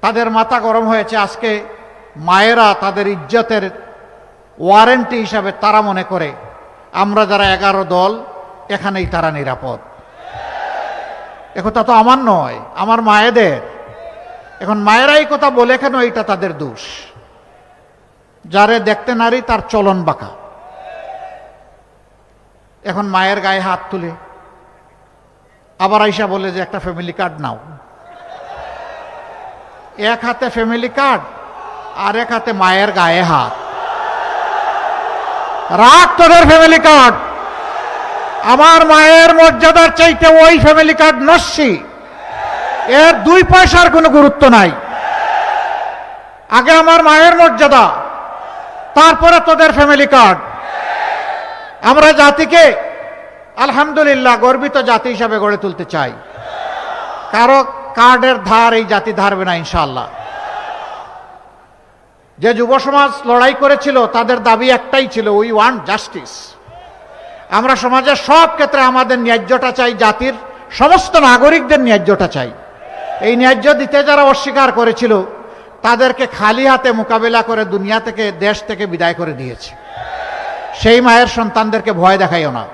তাদের মাথা গরম হয়েছে। আজকে মায়েরা তাদের ইজ্জতের ওয়ারেন্টি হিসাবে তারা মনে করে। আমরা যারা এগারো দল, এখানেই তারা নিরাপদ। একথা তো আমার নয়, আমার মায়েদের। এখন মায়েরাই কথা বলে কেন এটা তাদের দোষ? যারে দেখতে নারী, তার চলন বাঁকা। এখন মায়ের গায়ে হাত তুলে। আবার আইসা বলে যে একটা ফ্যামিলি কার্ড নাও। এক হাতে ফ্যামিলি কার্ড আর এক হাতে মায়ের গায়ে হাত। রাখ তোদের ফ্যামিলি কার্ড আমার মায়ের মর্যাদার চাইতে ওই ফ্যামিলি কার্ড নস্যি। এর দুই পয়সার কোনো গুরুত্ব নাই। আগে আমার মায়ের মর্যাদা, তারপরে তোদের ফ্যামিলি কার্ড আমরা জাতিকে আলহামদুলিল্লাহ গর্বিত জাতি হিসাবে গড়ে তুলতে চাই। কারও কার্ডের ধার এই জাতি ধারবে না ইনশাল্লাহ যে যুব সমাজ লড়াই করেছিল, তাদের দাবি একটাই ছিল উই ওয়ান্ট জাস্টিস আমরা সমাজের সব ক্ষেত্রে আমাদের ন্যায্যটা চাই, জাতির সমস্ত নাগরিকদের ন্যায্যটা চাই। এই ন্যায্য দিতে যারা অস্বীকার করেছিল, তাদেরকে খালি হাতে মোকাবেলা করে দুনিয়া থেকে, দেশ থেকে বিদায় করে দিয়েছে। সেই মায়ের সন্তানদেরকে ভয় দেখাইও না।